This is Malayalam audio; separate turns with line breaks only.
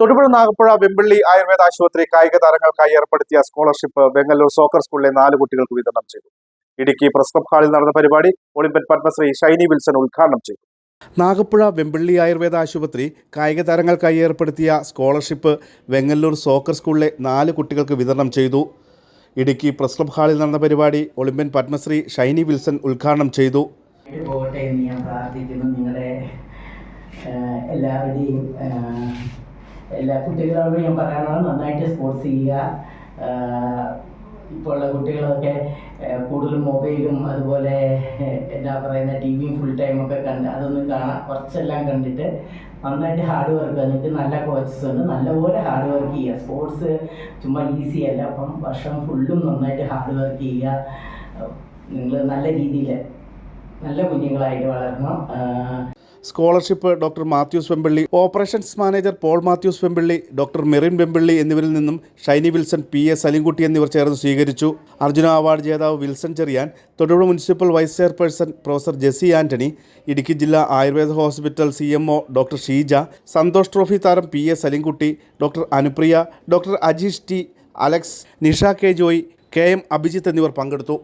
തൊടുപുഴ നാഗപ്പുഴ വെമ്പിള്ളി ആയുർവേദ ആശുപത്രി കായിക താരങ്ങൾക്കായി ഏർപ്പെടുത്തിയ സ്കോളർഷിപ്പ് ബംഗലൂർ സോക്കർ സ്കൂളിലെ നാല് കുട്ടികൾക്ക് വിതരണം ചെയ്തു. ഇടുക്കി പ്രസ് ക്ലബ് ഹാളിൽ നടന്ന പരിപാടി ഒളിമ്പ്യൻ പത്മശ്രീ ഷൈനി വിൽസൺ ഉദ്ഘാടനം ചെയ്തു. നാഗപ്പുഴ വെമ്പിള്ളി ആയുർവേദ ആശുപത്രി കായിക താരങ്ങൾക്കായി ഏർപ്പെടുത്തിയ സ്കോളർഷിപ്പ് വെങ്ങല്ലൂർ സോക്കർ സ്കൂളിലെ നാല് കുട്ടികൾക്ക് വിതരണം ചെയ്തു. ഇടുക്കി പ്രസ് ക്ലബ് ഹാളിൽ നടന്ന പരിപാടി ഒളിമ്പ്യൻ പത്മശ്രീ ഷൈനി വിൽസൺ ഉദ്ഘാടനം ചെയ്തു.
പോകട്ടെ എന്ന് ഞാൻ പ്രാർത്ഥിക്കുന്നു. നിങ്ങളുടെ എല്ലാവരുടെയും എല്ലാ കുട്ടികളോടും ഞാൻ പറയാനുള്ളത് നന്നായിട്ട് സ്പോർട്സ് ചെയ്യുക. ഇപ്പോൾ ഉള്ള കുട്ടികളൊക്കെ കൂടുതൽ മൊബൈലും അതുപോലെ എന്താ പറയുന്ന ടി വിയും ഫുൾ ടൈം ഒക്കെ കണ്ട് അതൊന്നും കാണാൻ കുറച്ചെല്ലാം കണ്ടിട്ട് നന്നായിട്ട് ഹാർഡ് വർക്ക് നിങ്ങൾക്ക് നല്ല കോച്ചസ് ഉണ്ട് നല്ലപോലെ ഹാർഡ് വർക്ക് ചെയ്യുക. സ്പോർട്സ് ചുമ്മാ ഈസി അല്ല. അപ്പം വർഷം ഫുള്ളും നന്നായിട്ട് ഹാർഡ് വർക്ക് ചെയ്യുക. നിങ്ങൾ നല്ല രീതിയിൽ നല്ല കുഞ്ഞുങ്ങളായിട്ട് ആഹ്
scholarship doctor Mathews Vempilly operations manager Paul Mathews Vempilly doctor Merin Vempilly എന്നിവരിൽ നിന്നും Shiny Wilson P S Salimkutty എന്നിവർ ചേർന്ന് സ്വീകരിച്ചു. അർജുന അവാർഡ് ജേതാവ് Wilson Cherian Thodupuzha municipal vice chairperson professor Jessy Antony Idukki ജില്ലാ Ayurveda hospital C M O doctor Sheeja Santhosh trophy താരം P S Salimkutty doctor Anupriya doctor Ajeesh T Alex Nisha K Joy K M Abhijith എന്നിവർ പങ്കെടുത്തു.